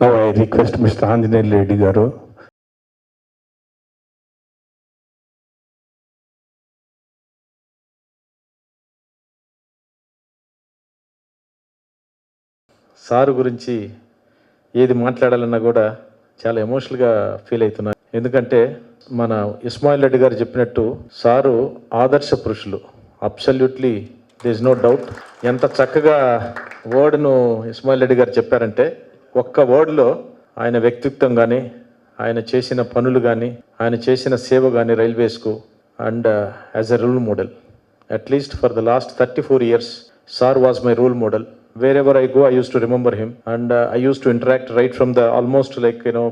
Now I request mister Anjaneya Reddy garu sir గురించి ఏది మాట్లాడాలన్నా కూడా చాలా ఎమోషనల్గా ఫీల్ అవుతున్నాను. ఎందుకంటే మన ఇస్మాయిల్ రెడ్డి గారు చెప్పినట్టు సారు ఆదర్శ పురుషులు. అబ్సల్యూట్లీ దిస్ నో డౌట్ ఎంత చక్కగా వర్డ్ను ఇస్మాయిల్ రెడ్డి గారు చెప్పారంటే ఒక్క వర్డ్లో ఆయన వ్యక్తిత్వం కానీ ఆయన చేసిన పనులు కానీ ఆయన చేసిన సేవ కానీ రైల్వేస్కు and as a role model at least for the last thirty four years sir was my role model wherever I go I used to remember him and I used to interact right from the almost like you know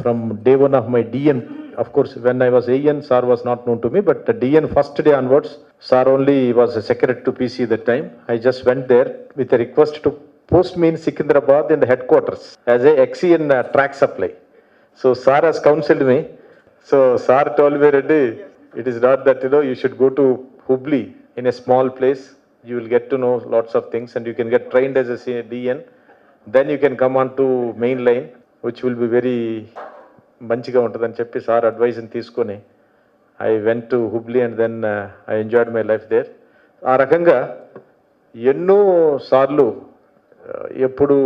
from day one of my DEN of course when I was AEN sir was not known to me but DEN first day onwards sir only was secret to PC that time I just went there with request to post mean Secunderabad in the headquarters as a XEN track supply so sir has counselled me so sir told Reddy it is not that you you should go to Hubli in a small place you will get to know lots of things and you can get trained as S DEN then you can come on to main line which will be very మంచిగా ఉంటుందని చెప్పి sir అడ్వైజ్ని తీసుకొని I went to Hubli and then I enjoyed my life there ఆ రకంగా ఎన్నో సార్లు ఎప్పుడు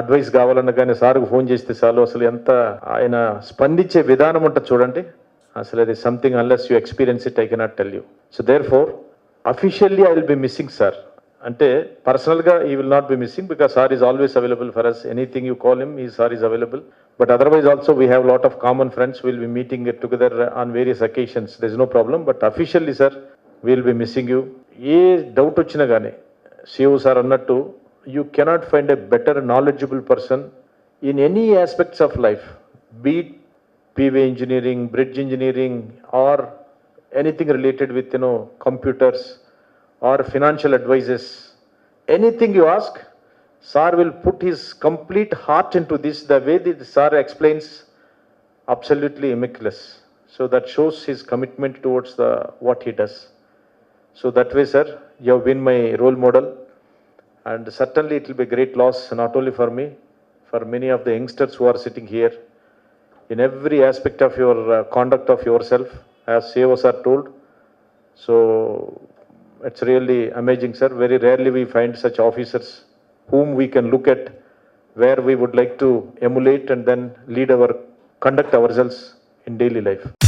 అడ్వైస్ కావాలన్నా కానీ సార్కు ఫోన్ చేస్తే చాలు. అసలు ఎంత ఆయన స్పందించే విధానం ఉంటుంది చూడండి. అసలు అది something unless you experience it I cannot tell you so therefore officially I will be missing sir అంటే పర్సనల్గా he will not be missing because sir is always available for us anything you call him he sir is available but otherwise also we have lot of common friends will be meeting together on various occasions there is no problem but officially sir will be missing you a doubt వచ్చినా కానీ C O sir అన్నట్టు you cannot find a better knowledgeable person in any aspects of life, be it PV engineering, bridge engineering, or anything related with you know computers or financial advices. Anything you ask, Sir will put his complete heart into this. The way that Sir explains, absolutely immaculate. So that shows his commitment towards the what he does. So that way, sir, you have been my role model and certainly it will be a great loss not only for me, for many of the youngsters who are sitting here in every aspect of your uh, conduct of yourself, as CEOs are told. So it's really amazing, sir. Very rarely we find such officers whom we can look at, where we would like to emulate and then lead our conduct ourselves in daily life.